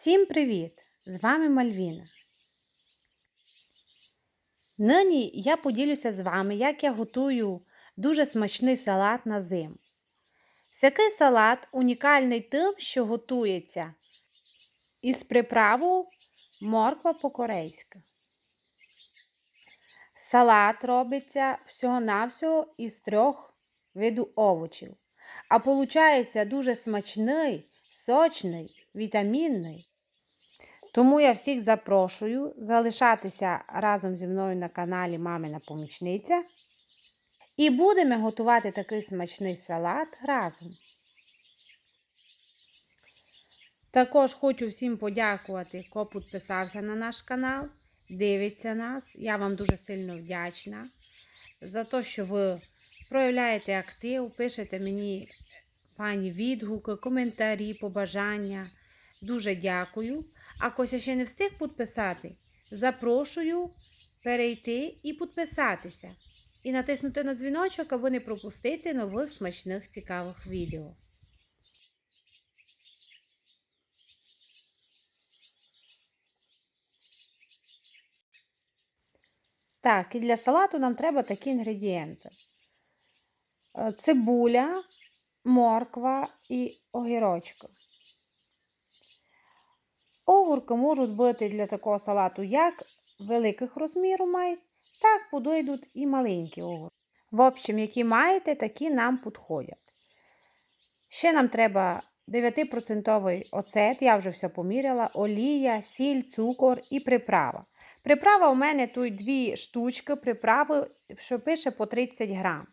Всім привіт! З вами Мальвіна. Нині я поділюся з вами, як я готую дуже смачний салат на зиму. Всякий салат унікальний тим, що готується із приправою морква по-корейськи. Салат робиться всього-навсього із трьох видів овочів. А получається дуже смачний, сочний, вітамінний. Тому я всіх запрошую залишатися разом зі мною на каналі Мамина Помічниця. І будемо готувати такий смачний салат разом. Також хочу всім подякувати, хто підписався на наш канал, дивиться нас. Я вам дуже сильно вдячна за те, що ви проявляєте актив, пишете мені файні відгуки, коментарі, побажання. Дуже дякую. А кося ще не встиг підписати, запрошую перейти і підписатися. І натиснути на дзвіночок, аби не пропустити нових смачних цікавих відео. Так, і для салату нам треба такі інгредієнти: Е, цибуля, морква і огірочки. Огурки можуть бути для такого салату як великих розмірів май, так подойдуть і маленькі огурки. В общем, які маєте, такі нам підходять. Ще нам треба 9% оцет, я вже все поміряла, олія, сіль, цукор і приправа. Приправа у мене тут дві штучки, приправи, що пише по 30 грам.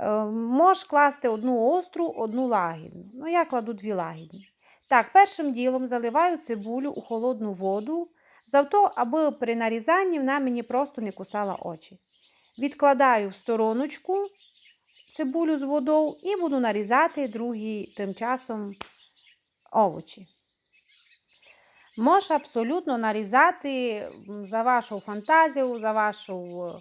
Е, Можеш класти одну остру, одну лагідну. Ну, я кладу дві лагідні. Так, першим ділом заливаю цибулю у холодну воду, завто, аби при нарізанні вона мені просто не кусала очі. Відкладаю в стороночку цибулю з водою і буду нарізати другий тим часом овочі. Можеш абсолютно нарізати за вашу фантазію, за вашу,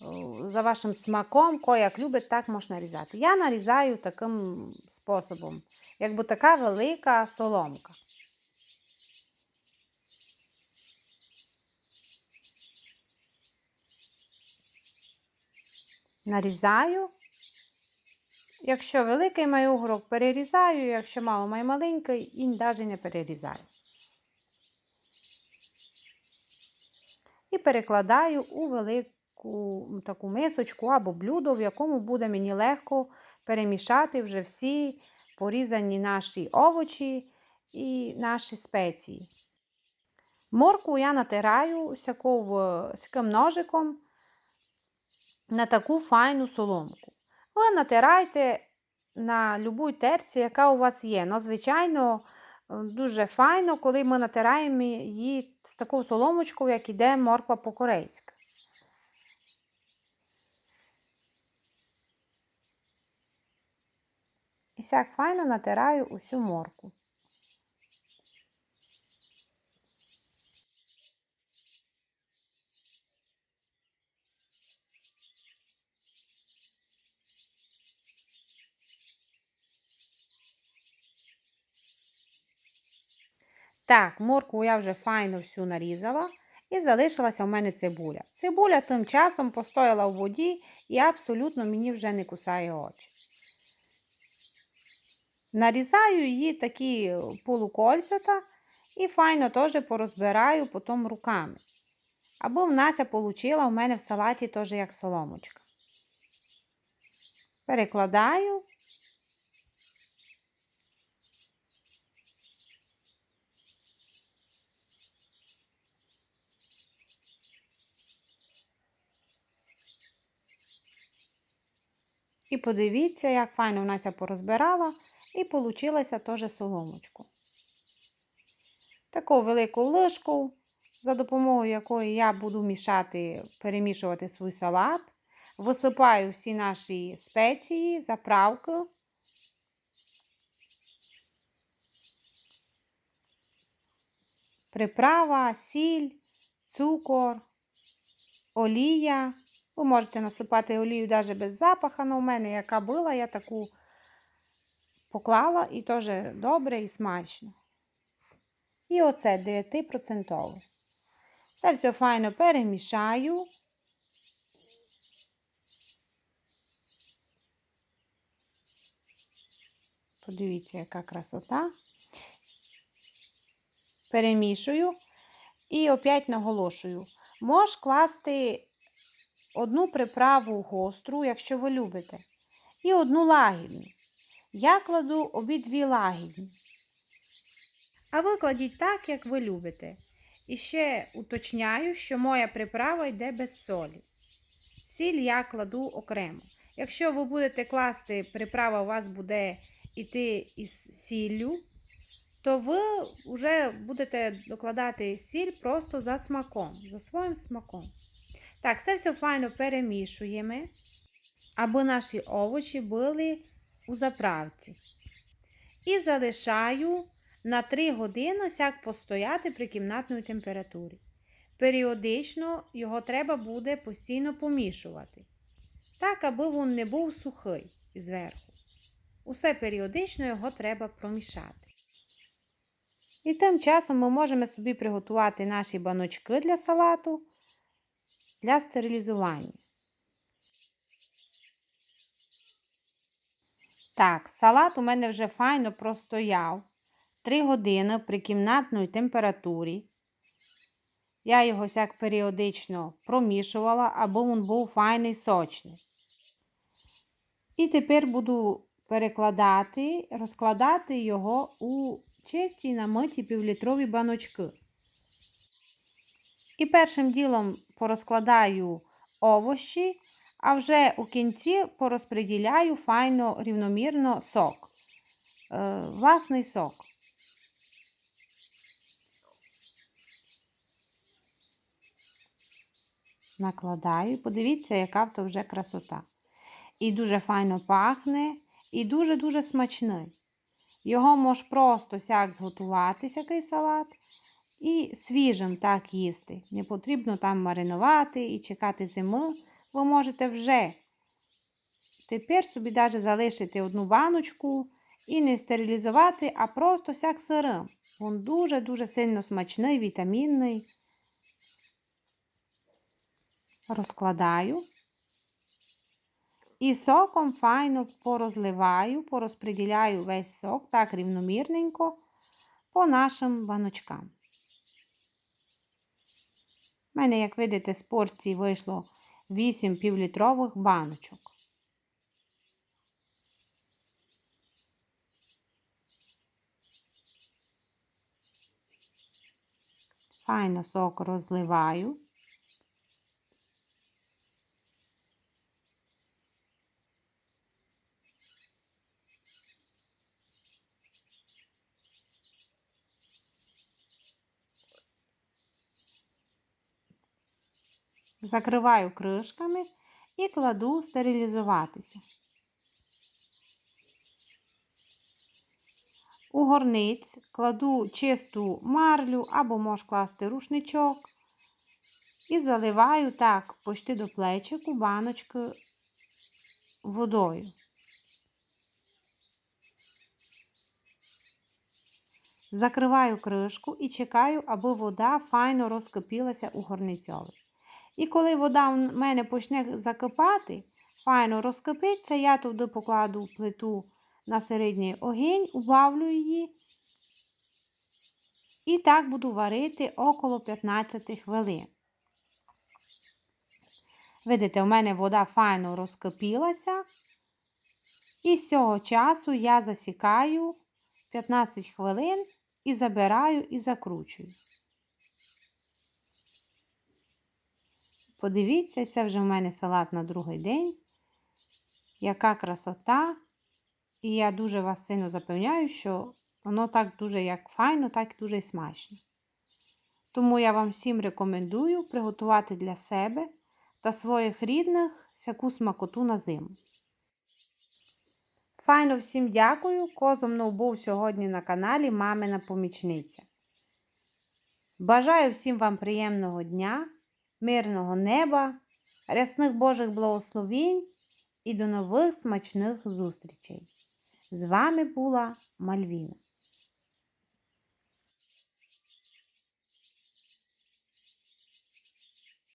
за вашим смаком, ко як любить, так можна нарізати. Я нарізаю таким способом, якби така велика соломка. Нарізаю. Якщо великий маю огурок, перерізаю, якщо мало маю маленький, і навіть не перерізаю. І перекладаю у велику таку мисочку або блюдо, в якому буде мені легко перемішати вже всі порізані наші овочі і наші спеції. Морку я натираю сяким ножиком на таку файну соломку. Ви натирайте на будь терці, яка у вас є. Ну, звичайно, дуже файно, коли ми натираємо її з такою соломочкою, як іде морква по-корейськи. І сяк файно натираю усю морку. Так, моркву я вже файно всю нарізала і залишилася в мене цибуля. Цибуля тим часом постояла в воді і абсолютно мені вже не кусає очі. Нарізаю її такі полукольцята і файно теж порозбираю потім руками. Або в Нася получила у мене в салаті теж як соломочка. Перекладаю. І подивіться, як файно в Нася порозбирала і получилася теж соломочку. Таку велику ложку, за допомогою якої я буду мішати, перемішувати свій салат. Висипаю всі наші спеції, заправки. Приправа, сіль, цукор, олія. Ви можете насипати олію навіть без запаха, але у мене яка була, я таку поклала і теж добре і смачно. і оце 9%. Це все файно перемішаю. Подивіться, яка красота. Перемішую і опять наголошую. Можеш класти одну приправу гостру, якщо ви любите, і одну лагідну. Я кладу обидві лагідні. А ви кладіть так, як ви любите. І ще уточняю, що моя приправа йде без солі. Сіль я кладу окремо. Якщо ви будете класти, приправа у вас буде йти із сіллю, то ви вже будете докладати сіль просто за смаком, за своїм смаком. Так, це все файно перемішуємо, аби наші овочі були у заправці. І залишаю на 3 години сяк постояти при кімнатній температурі. Періодично його треба буде постійно помішувати, так, аби він не був сухий зверху. Усе періодично його треба промішати. І тим часом ми можемо собі приготувати наші баночки для салату для стерилізування. Так, салат у мене вже файно простояв 3 години при кімнатній температурі. Я його сяк періодично промішувала, аби він був файний сочний. І тепер буду перекладати, розкладати його у чисті намиті півлітрові баночки. І першим ділом порозкладаю овощі, а вже у кінці порозподіляю файно рівномірно сок. Е, власний сок. Накладаю, подивіться, яка то вже красота. І дуже файно пахне, і дуже-дуже смачний. Його можеш просто сяк зготувати, який салат, і свіжим так їсти. Не потрібно там маринувати і чекати зими. Ви можете вже тепер собі навіть залишити одну баночку і не стерилізувати, а просто сяк сирим. Він дуже-дуже сильно смачний, вітамінний. Розкладаю. І соком файно порозливаю, порозподіляю весь сок так рівномірненько по нашим баночкам. У мене, як видите, з порції вийшло 8 півлітрових баночок. Файно сок розливаю. Закриваю кришками і кладу стерилізуватися. У горниць кладу чисту марлю або можеш класти рушничок і заливаю так почти до плечику баночки водою. Закриваю кришку і чекаю, аби вода файно розкипілася у горницьові. І коли вода в мене почне закипати, файно розкипиться, я туди покладу плиту на середній огінь, убавлю її. І так буду варити около 15 хвилин. Видите, у мене вода файно розкипілася. І з цього часу я засікаю 15 хвилин і забираю і закручую. Подивіться, це вже в мене салат на другий день. Яка красота. І я дуже вас сильно запевняю, що воно так дуже як файно, так і дуже смачно. Тому я вам всім рекомендую приготувати для себе та своїх рідних всяку смакоту на зиму. Файно всім дякую. Козо мною був сьогодні на каналі Мамина Помічниця. Бажаю всім вам приємного дня, мирного неба, рясних Божих благословінь і до нових смачних зустрічей. З вами була Мальвіна.